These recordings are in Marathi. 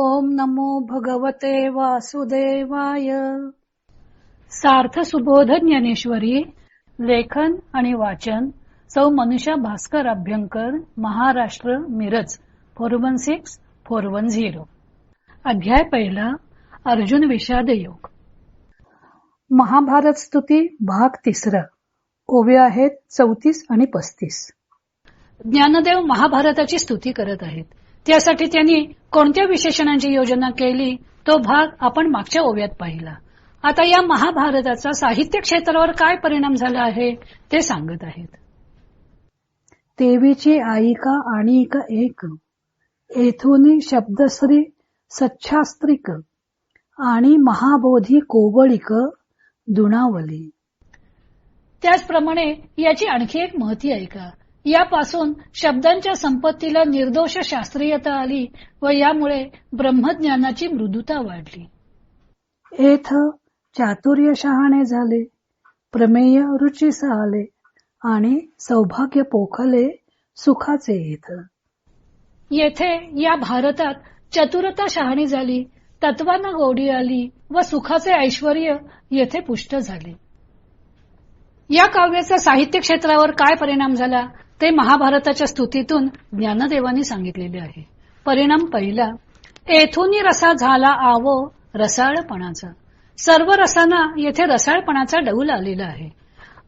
ओम नमो भगवते वासुदेवाय. सार्थ सुबोध ज्ञानेश्वरी लेखन आणि वाचन सौ Manusha Bhaskar Abhyankar Maharashtra Miraj four one six four one zero. अध्याय पहिला अर्जुन विषाद योग महाभारत स्तुती भाग तिसरा. ओवे आहेत चौतीस आणि पस्तीस. ज्ञानदेव महाभारताची स्तुती करत आहेत. त्यासाठी त्यांनी कोणत्या विशेषणांची योजना केली? तो भाग आपण मागच्या ओव्यात पाहिला. आता या महाभारताचा साहित्य क्षेत्रावर काय परिणाम झाला आहे ते सांगत आहेत. देवीची आईका आणि एक. येथून शब्दश्री सच्छास्त्रिक आणि महाबोधी कोवळिक दुणावली. त्याचप्रमाणे याची आणखी एक महती आहे का यापासून शब्दांच्या संपत्तीला निर्दोष शास्त्रीयता आली व यामुळे ब्रह्मज्ञानाची मृदुता वाढली. येथ चातुर्य शहाणे झाले प्रमेय रुचीस आले आणि सौभाग्य पोखले सुखाचे येथ येथे या भारतात चतुरता शहाणी झाली तत्वांना गोडी आली व सुखाचे ऐश्वर येथे पुष्ट झाले. या काव्याचा साहित्य क्षेत्रावर काय परिणाम झाला? ते महाभारताच्या स्तुतीतून ज्ञानदेवानी सांगितलेले आहे. परिणाम पहिला येथून रसा झाला आवो रसाळपणाचा. सर्व रसांना येथे रसाळपणाचा डौल आलेला आहे.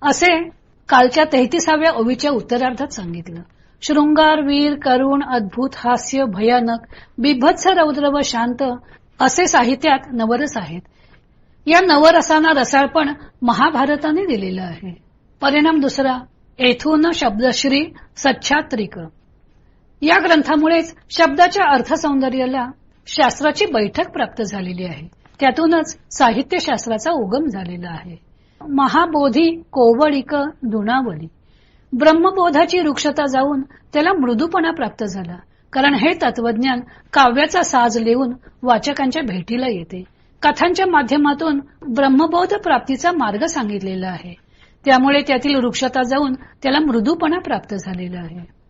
असे कालच्या तेहतीसाव्या ओवीच्या उत्तरार्धात सांगितलं. शृंगार वीर करुण अद्भुत हास्य भयानक बिभत्स रौद्र व शांत असे साहित्यात नवरस आहेत. या नवरसांना रसाळपण महाभारताने दिलेलं आहे. परिणाम दुसरा येथून शब्दश्री सच्छात्रिक. या ग्रंथामुळेच शब्दाच्या अर्थसौंदर्याला शास्त्राची बैठक प्राप्त झालेली आहे. त्यातूनच साहित्यशास्त्राचा उगम झालेला आहे. महाबोधी कोवळिक दुणावली. ब्रह्मबोधाची वृक्षता जाऊन त्याला मृदूपणा प्राप्त झाला. कारण हे तत्वज्ञान काव्याचा साज लिहून वाचकांच्या भेटीला येते. कथांच्या माध्यमातून ब्रह्मबोध प्राप्तीचा मार्ग सांगितलेला आहे. त्यामुळे त्यातील वृक्षता जाऊन त्याला मृदूपणा प्राप्त झालेला आहे.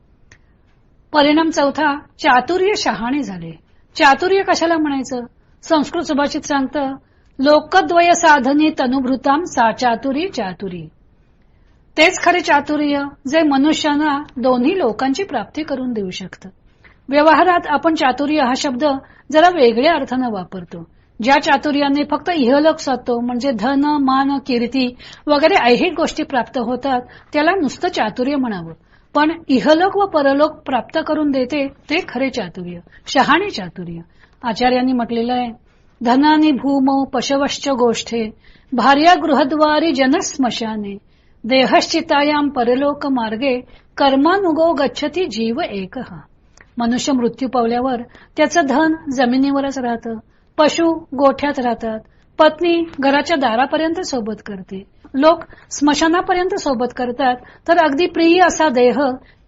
परिणाम चौथा चातुर्य शहाणे झाले. चातुर्य कशाला म्हणायचं? संस्कृत सुभाषित सांगतं लोकद्वय साधनी तनुभृताम सा चातुरी चातुरी. तेच खरे चातुर्य जे मनुष्याना दोन्ही लोकांची प्राप्ती करून देऊ शकतं. व्यवहारात आपण चातुर्य हा शब्द जरा वेगळ्या अर्थानं वापरतो. ज्या चातुर्याने फक्त इहलोक साधतो म्हणजे धन मान कीर्ती वगैरे ऐहिक गोष्टी प्राप्त होतात त्याला नुसतं चातुर्य म्हणावं. पण इहलोक व परलोक प्राप्त करून देते ते खरे चातुर्य शहाणे चातुर्य. आचार्यांनी म्हटलेलं आहे धनानी भूमौ पशवश्च गोष्ठे भार्या गृहद्वारी जनस्मशाने देहश्चितायाम परलोक मार्गे कर्मानुगो गच्छती जीव एक. मनुष्य मृत्यू पावल्यावर त्याचं धन जमिनीवरच राहतं. पशु गोठ्यात राहतात. पत्नी घराच्या दारापर्यंत सोबत करते. लोक स्मशानापर्यंत सोबत करतात तर अगदी प्रिय असा देह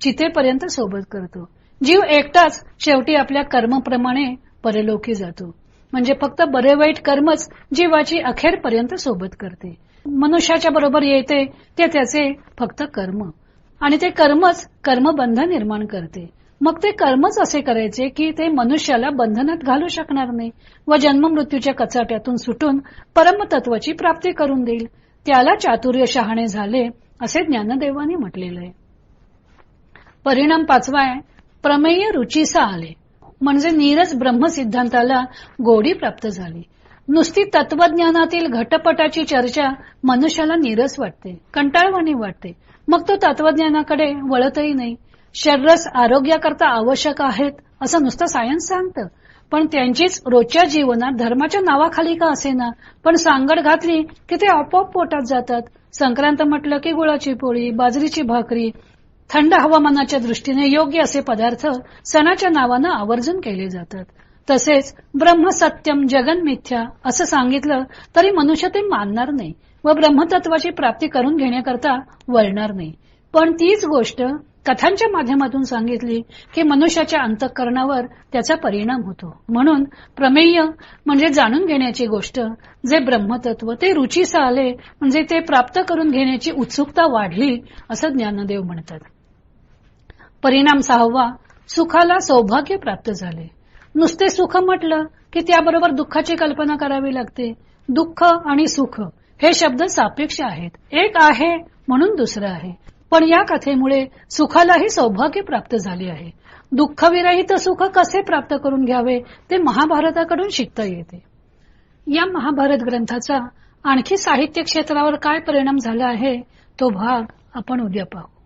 चितेपर्यंत सोबत करतो. जीव एकटाच शेवटी आपल्या कर्मप्रमाणे परलोकी जातो. म्हणजे फक्त बरे वाईट कर्मच जीवाची अखेरपर्यंत सोबत करते. मनुष्याच्या बरोबर येते ते त्याचे फक्त कर्म. आणि ते कर्मच कर्मबंध निर्माण करते. मग ते कर्मच असे करायचे की ते मनुष्याला बंधनात घालू शकणार नाही व जन्म मृत्यूच्या कचाट्यातून सुटून परमतत्वाची प्राप्ती करून देईल. त्याला चातुर्य शहाणे झाले असे ज्ञानदेवानी म्हटलेलं आहे. परिणाम पाचवा आहे प्रमेय रुचीसा आले. म्हणजे नीरज ब्रह्म सिद्धांताला गोडी प्राप्त झाली. नुसती तत्वज्ञानातील घटपटाची चर्चा मनुष्याला नीरस वाटते कंटाळवाणी वाटते. मग तो तत्वज्ञानाकडे वळतही नाही. शरीरस आरोग्याकरता आवश्यक आहेत असं नुसतं सायन्स सांगतं. पण त्यांचीच रोजच्या जीवनात धर्माच्या नावाखाली का असेना? पण सांगड घातली की ते आपोआप पोटात जातात. संक्रांत म्हटलं की गुळाची पोळी बाजरीची भाकरी थंड हवामानाच्या दृष्टीने योग्य असे पदार्थ सणाच्या नावानं आवर्जून केले जातात. तसेच ब्रह्म सत्यम जगन मिथ्या असं सांगितलं तरी मनुष्य ते मानणार नाही व ब्रह्मतत्वाची प्राप्ती करून घेण्याकरता वळणार नाही. पण तीच गोष्ट कथांच्या माध्यमातून सांगितली की मनुष्याच्या अंतःकरणावर त्याचा परिणाम होतो. म्हणून प्रमेय म्हणजे जाणून घेण्याची गोष्ट जे ब्रह्मतत्व ते रुचीस आले म्हणजे ते प्राप्त करून घेण्याची उत्सुकता वाढली असं ज्ञानदेव म्हणतात. परिणाम सहावा सुखाला सौभाग्य प्राप्त झाले. नुसते सुख म्हटलं की त्याबरोबर दुःखाची कल्पना करावी लागते. दुःख आणि सुख हे शब्द सापेक्ष आहेत. एक आहे म्हणून दुसरं आहे. पण या कथेमुळे सुखालाही सौभाग्य प्राप्त झाले आहे. दुःखविरहित सुख कसे प्राप्त करून घ्यावे ते महाभारताकडून शिकता येते. या महाभारत ग्रंथाचा आणखी साहित्य क्षेत्रावर काय परिणाम झाला आहे तो भाग आपण उद्या पाहू.